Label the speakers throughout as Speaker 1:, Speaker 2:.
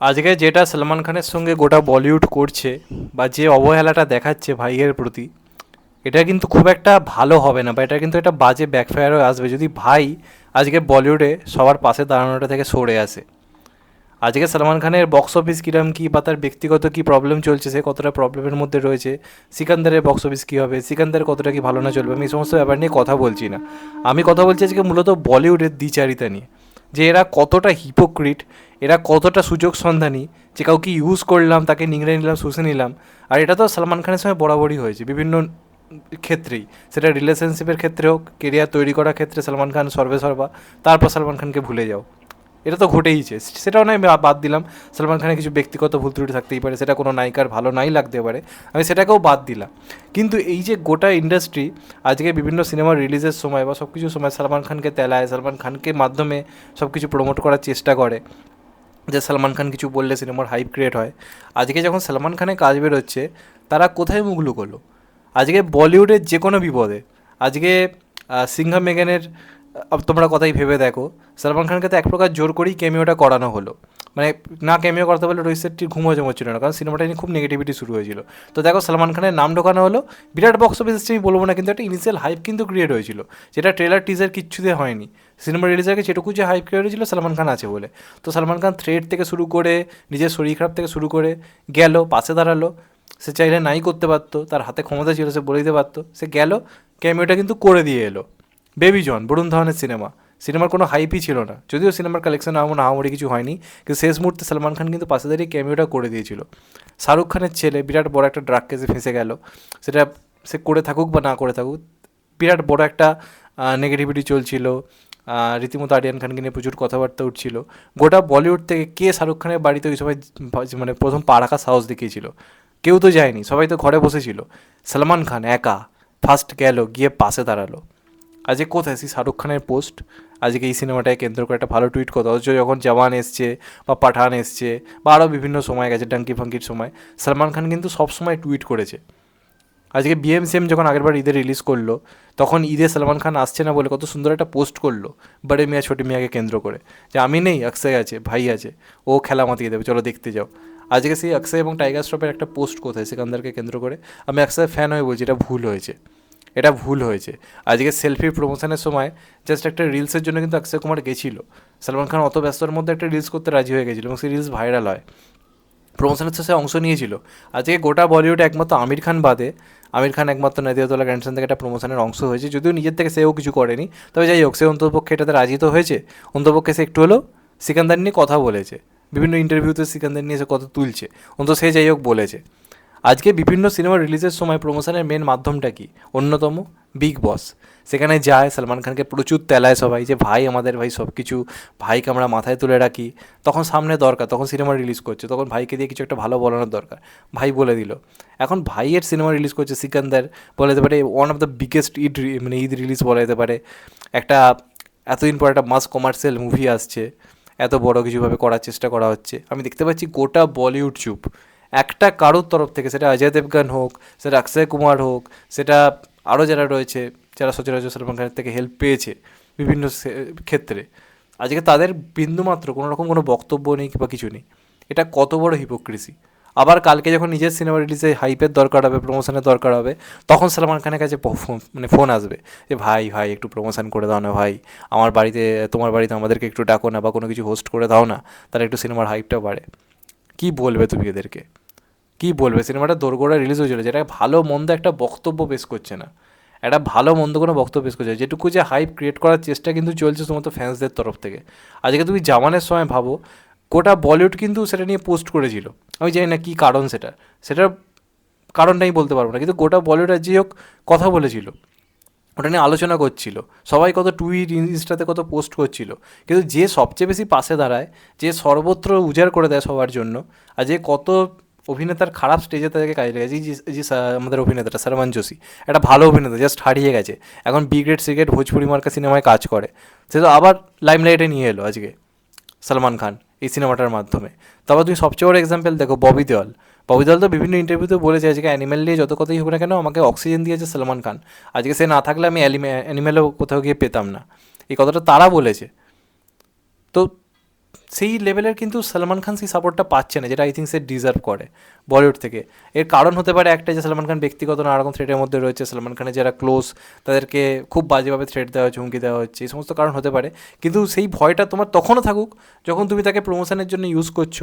Speaker 1: আজকে যেটা সলমান খানের সঙ্গে গোটা বলিউড করছে বা যে অবহেলাটা দেখাচ্ছে ভাইয়ের প্রতি, এটা কিন্তু খুব একটা ভালো হবে না বা এটা কিন্তু একটা বাজে ব্যাকফায়ারও আসবে। যদি ভাই আজকে বলিউডে সবার পাশে দাঁড়ানোটা থেকে সরে আসে, আজকে সলমান খানের বক্স অফিস কীরকম কী বা তার ব্যক্তিগত কী প্রবলেম চলছে, সে কতটা প্রবলেমের মধ্যে রয়েছে, সিকান্দারের বক্স অফিস কী হবে, সিকান্দার কতটা কি ভালো না চলবে, আমি এই সমস্ত ব্যাপার নিয়ে কথা বলছি না। আমি কথা বলছি আজকে মূলত বলিউডের দ্বিচারিতা নিয়ে। যে এরা কতটা হিপোক্রিট এরা কতটা সুযোগ সন্ধানী, যে কাউকে ইউজ করলাম, তাকে নিংড়ে নিলাম, শুষে নিলাম। আর এটা তো সালমান খানের সঙ্গে বরাবরই হয়েছে, বিভিন্ন ক্ষেত্রেই। সেটা রিলেশনশিপের ক্ষেত্রে হোক কেরিয়ার তৈরি করার ক্ষেত্রে সালমান খান সর্বে সর্বা, তারপর সালমান খানকে ভুলে যাও। এটা তো ঘটেইছে। সেটাও নয় বাদ দিলাম। সলমান খানের কিছু ব্যক্তিগত ভুল ত্রুটি থাকতেই পারে, সেটা কোনো নায়িকার ভালো নাই লাগতে পারে। আমি সেটাকেও বাদ দিলাম। কিন্তু এই যে গোটা ইন্ডাস্ট্রি, আজকে বিভিন্ন সিনেমার রিলিজের সময় বা সব কিছু সময় সালমান খানকে তেলায়, সালমান খানকে মাধ্যমে সব কিছু প্রমোট করার চেষ্টা করে। যে সলমান খান কিছু বললে সিনেমার হাইপ ক্রিয়েট হয়। আজকে যখন সালমান খানের কাজ বেরোচ্ছে, তারা কোথায় মুখ লুকোলো? আজকে বলিউডের যে কোনো বিপদে, আজকে সিংহা মেগানের তোমরা কথাই ভেবে দেখো। সালমান খানকে তো এক প্রকার জোর করেই ক্যামিওটা করানো হলো। মানে না ক্যামিও করতে পারলে রোহিত শেট্টির ঘুম হজম হচ্ছিল না, কারণ সিনেমাটা নিয়ে খুব নেগেটিভিটি শুরু হয়েছিল। তো দেখো, সালমান খানের নাম ঢোকানো হলো। বিরাট বক্স অফিস আমি বলব না, কিন্তু একটা ইনিশিয়াল হাইপ কিন্তু ক্রিয়েট হয়েছিল, যেটা ট্রেলার টিজার কিচ্ছুতে হয়নি। সিনেমা রিলিজের আগে যেটুকু যে হাইপ ক্রিয়েট হয়েছিল, সালমান খান আছে বলে। তো সালমান খান থ্রেড থেকে শুরু করে, নিজের শরীর খারাপ থেকে শুরু করে, গেল, পাশে দাঁড়াল। সে চাইলে নাই করতে পারতো, তার হাতে ক্ষমতা ছিল, সে বলে দিতে পারতো। সে গেল ক্যামিওটা কিন্তু করে দিয়ে এলো। বেবি জন বরুণ ধরনের সিনেমা সিনেমার কোনো হাইপই ছিল না। যদিও সিনেমার কালেকশন এমন আহামরি কিছু হয়নি, কিন্তু শেষ মুহূর্তে সলমান খান কিন্তু পাশে দাঁড়িয়ে ক্যামিওটা করে দিয়েছিল। শাহরুখ খানের ছেলে বিরাট বড় একটা ড্রাগ কেসে ফেঁসে গেল। সেটা সে করে থাকুক বা না করে থাকুক, বিরাট বড় একটা নেগেটিভিটি চলছিল। রীতিমতো আরিয়ান খানকে নিয়ে প্রচুর কথাবার্তা উঠছিল। গোটা বলিউড থেকে কে শাহরুখ খানের বাড়িতে ওই সময় মানে প্রথম পা রাখার সাহস দেখিয়েছিল? কেউ তো যায়নি, সবাই তো ঘরে বসেছিল। সলমান খান একা ফার্স্ট গেল, গিয়ে পাশে দাঁড়াল। আজকে কোথায়? সেই শাহরুখ খানের পোস্ট আজকে এই সিনেমাটাকে কেন্দ্র করে একটা ভালো টুইট কথা। অথচ যখন জওয়ান এসছে বা পাঠান এসছে বা আরও বিভিন্ন সময় গেছে ডাঙ্কি ফাঙ্কির সময়, সালমান খান কিন্তু সব সময় টুইট করেছে। আজকে বিএমসিএম যখন আগেরবার ঈদে রিলিজ করল, তখন ঈদে সালমান খান আসছে না বলে কত সুন্দর একটা পোস্ট করল বড়ে মিয়া, ছোটি মিয়াকে কেন্দ্র করে। যে আমি নেই, অক্ষয় আছে, ভাই আছে, ও খেলা মাতিয়ে দেবে, চলো দেখতে যাও। আজকে সেই অক্ষয় এবং টাইগার শ্রফের একটা পোস্ট কোথায়, সিকান্দারকে কেন্দ্র করে? আমি অক্ষয় ফ্যান হয়ে বলছি, এটা ভুল হয়েছে। এটা ভুল হয়েছে। আজকে সেলফি প্রমোশনের সময় জাস্ট একটা রিলসের জন্য কিন্তু অক্ষয় কুমার গেছিল। সালমান খান অত ব্যস্তর মধ্যে একটা রিলস করতে রাজি হয়ে গেছিল এবং সেই রিলস ভাইরাল হয়। প্রমোশনের শেষে অংশ নিয়েছিল। আজকে গোটা বলিউডে একমাত্র আমির খান বাদে, আমির খান একমাত্র নদিয়াতলা গ্র্যান্ডসন থেকে একটা প্রমোশনের অংশ হয়েছে। যদিও নিজের থেকে সেও কিছু করেনি, তবে যাই হোক, সে অন্তপক্ষে এটাতে রাজি তো হয়েছে। অন্তপক্ষে সে একটু হলেও সিকান্দার নিয়ে কথা বলেছে। বিভিন্ন ইন্টারভিউতে সিকান্দার নিয়ে সে কথা তুলছে। অন্ত সে যাই হোক বলেছে। আজকে বিভিন্ন সিনেমা রিলিজের সময় প্রমোশনের মেন মাধ্যমটা কি? অন্যতম বিগ বস সেখানে যায় সালমান খানকে প্রচুর তেলায় সবাই যে, ভাই আমাদের ভাই সব কিছু ভাইকে আমরা মাথায় তুলে রাখি। তখন সামনে দরকার, তখন সিনেমা রিলিজ করছে, তখন ভাইকে দিয়ে কিছু একটা ভালো বলানোর দরকার। ভাই বলে দিল। এখন ভাইয়ের সিনেমা রিলিজ করছে সিকান্দার, বলা যেতে পারে one of the biggest Eid মানে ঈদ রিলিজ বলা যেতে পারে। একটা, এতদিন পর একটা মাস কমার্শিয়াল মুভি আসছে, এত বড় কিছুভাবে করার চেষ্টা করা হচ্ছে। আমি দেখতে পাচ্ছি গোটা বলিউড চুপ। একটা কারোর তরফ থেকে, সেটা অজয় দেবগান হোক, সেটা অক্ষয় কুমার হোক, সেটা আরও যারা রয়েছে, যারা সচরাচর সলমান খানের থেকে হেল্প পেয়েছে বিভিন্ন ক্ষেত্রে, আজকে তাদের বিন্দুমাত্র কোনো রকম কোনো বক্তব্য নেই বা কিছু নেই। এটা কত বড় হিপোক্রেসি আবার কালকে যখন নিজের সিনেমা রিলিজে হাইপের দরকার হবে প্রমোশনের দরকার হবে, তখন সালমান খানের কাছে মানে ফোন আসবে যে, ভাই ভাই, একটু প্রমোশন করে দাও না ভাই, আমার বাড়িতে, তোমার বাড়িতে আমাদেরকে একটু ডাকো না বা কোনো কিছু হোস্ট করে দাও না, তাহলে একটু সিনেমার হাইপটা বাড়ে। কি বলবে তুমি এদেরকে? কি বলবে? সিনেমাটা দোরগোড়া রিলিজ হয়েছিল, যেটা ভালো মন্দ একটা বক্তব্য পেশ করছে না। একটা ভালো মন্দ কোনো বক্তব্য পেশ করছে যেটুকু যে হাইপ ক্রিয়েট করার চেষ্টা কিন্তু চলছে সমস্ত ফ্যান্সদের তরফ থেকে। আজকে তুমি জামানের সময় ভাবো, গোটা বলিউড কিন্তু সেটা নিয়ে পোস্ট করেছিল। আমি জানি না কী কারণ সেটা। সেটার কারণটাই বলতে পারব না, কিন্তু গোটা বলিউড আর যে হোক কথা বলেছিল। ওটা নিয়ে আলোচনা করছিল। সবাই কত টুইট ইনস্টাতে কত পোস্ট করছিল। কিন্তু যে সবচেয়ে বেশি পাশে দাঁড়ায়, যে সর্বত্র উজাড় করে দেয় সবার জন্য, আর যে কত অভিনেতার খারাপ স্টেজে তাদেরকে কাজে লেগেছে। যে আমাদের অভিনেতাটা, সলমান যোশী একটা ভালো অভিনেতা জাস্ট হারিয়ে গেছে। এখন B grade C grade Bhojpuri মার্কা সিনেমায় কাজ করে। সে তো আবার লাইমলাইটে নিয়ে এলো আজকে, সলমান খান, এই সিনেমাটার মাধ্যমে। তারপর তুমি সবচেয়ে বড় এক্সাম্পল দেখো, ববি দেওয়াল। ববি দেওয়াল তো বিভিন্ন ইন্টারভিউতে বলেছে, আজকে অ্যানিমেল নিয়ে যত কথাই হোক না কেন, আমাকে অক্সিজেন দিয়েছে সলমান খান। আজকে সে না থাকলে আমি অ্যানিমেলও কোথাও গিয়ে পেতাম না। এই কথাটা তারা বলেছে। তো সেই লেভেলের কিন্তু সলমান খান সেই সাপোর্টটা পাচ্ছে না, যেটা আই থিঙ্ক সে ডিজার্ভ করে বলিউড থেকে। এর কারণ হতে পারে একটা যে সালমান খান ব্যক্তিগত নানা রকম থ্রেটের মধ্যে রয়েছে। সলমান খানের যারা ক্লোজ তাদেরকে খুব বাজেভাবে থ্রেট দেওয়া হচ্ছে হুমকি দেওয়া হচ্ছে, এই সমস্ত কারণ হতে পারে। কিন্তু সেই ভয়টা তোমার তখনও থাকুক যখন তুমি তাকে প্রমোশনের জন্য ইউজ করছ।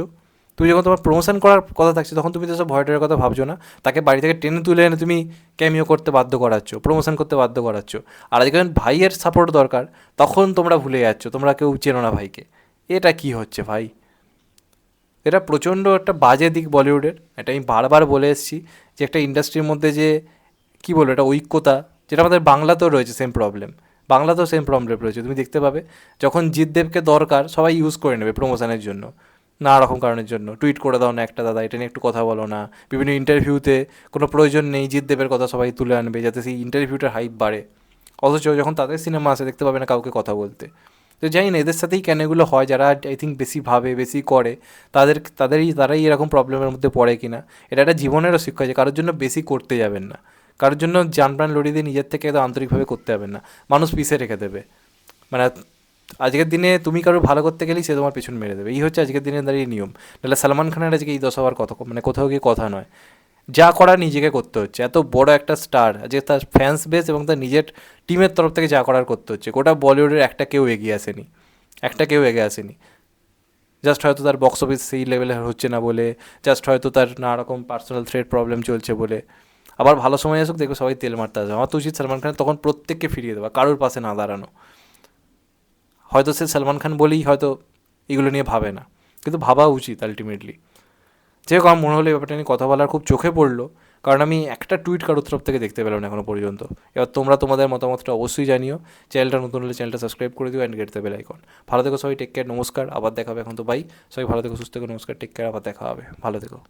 Speaker 1: তুমি যখন তোমার প্রমোশন করার কথা থাকছে, তখন তুমি তো সব ভয়টার কথা ভাবছ না। তাকে বাড়ি থেকে টেনে তুলে এনে তুমি ক্যামিও করতে বাধ্য করাচ্ছ প্রমোশন করতে বাধ্য করাচ্ছ। আর আজকে ভাইয়ের সাপোর্ট দরকার, তখন তোমরা ভুলে যাচ্ছ, তোমরা কেউ চেনো না ভাইকে। এটা কি হচ্ছে ভাই? এটা প্রচণ্ড একটা বাজে দিক বলিউডের। এটা আমি বারবার বলে এসেছি যে একটা ইন্ডাস্ট্রির মধ্যে যে, কী বলব এটা ঐক্যতা, যেটা আমাদের বাংলাতেও রয়েছে সেম প্রবলেম বাংলাতেও সেম প্রবলেম রয়েছে, তুমি দেখতে পাবে। যখন জিৎদেবকে দরকার, সবাই ইউজ করে নেবে প্রমোশনের জন্য। নানা রকম কারণের জন্য। টুইট করে দাও না একটা, দাদা, এটা নিয়ে একটু কথা বলো না। বিভিন্ন ইন্টারভিউতে কোনো প্রয়োজন নেই জিৎদেবের কথা সবাই তুলে আনবে, যাতে সেই ইন্টারভিউটার হাইপ বাড়ে। অথচ যখন তাদের সিনেমা আসে, দেখতে পাবে না কাউকে কথা বলতে। তো জানি না, এদের সাথেই কেন এগুলো হয়? যারা আই থিঙ্ক বেশি ভাবে, বেশি করে, তাদের, তাদেরই, তারাই এরকম প্রবলেমের মধ্যে পড়ে কিনা? এটা একটা জীবনেরও শিক্ষা যে কারোর জন্য বেশি করতে যাবেন না। কারোর জন্য যান প্রাণ লড়িয়ে দিয়ে নিজের থেকে এত আন্তরিকভাবে করতে যাবেন না। মানুষ পিছিয়ে রেখে দেবে। মানে আজকের দিনে তুমি কারও ভালো করতে গেলেই সে তোমার পিছন মেরে দেবে। এই হচ্ছে আজকের দিনে দাঁড়িয়ে নিয়ম। নাহলে সালমান খানের আজকে এই দশ হওয়ার কথা মানে কোথাও গিয়ে কথা নয়। যা করা নিজেকে করতে হচ্ছে। এত বড় একটা স্টার যে তার ফ্যান্স বেস এবং তার নিজের টিমের তরফ থেকে যা করার করতে হচ্ছে। গোটা বলিউডের একটা কেউ এগিয়ে আসেনি। একটা কেউ এগিয়ে আসেনি। জাস্ট হয়তো তার বক্স অফিস সেই লেভেলে হচ্ছে না বলে জাস্ট হয়তো তার নানা রকম পার্সোনাল থ্রেড প্রবলেম চলছে বলে। আবার ভালো সময় আসুক, দেখবে সবাই তেল মারতে আসবে। আমার তো উচিত সালমান খান তখন প্রত্যেককে ফিরিয়ে দেওয়া, কারোর পাশে না দাঁড়ানো। হয়তো সে সালমান খান বলেই হয়তো এগুলো নিয়ে ভাবে না। কিন্তু ভাবা উচিত আলটিমেটলি যে আমার মনে হলো এই ব্যাপারটা নিয়ে কথা বলার খুব চোখে পড়ল, কারণ আমি একটা টুইট কারোর তরফ থেকে দেখতে পেলাম না এখনও পর্যন্ত। এবার তোমরা তোমাদের মতামতটা অবশ্যই জানিও। চ্যানেলটা নতুন হলে চ্যানেলটা সাবস্ক্রাইব করে দিও and get the bell icon ভালো থেকো সবাই টেক কেয়ার নমস্কার, আবার দেখা হবে এখন তো বাই সবাই ভালো থেকো, সুস্থ থেকো, নমস্কার টেক কেয়ার আবার দেখা হবে। ভালো থেকো।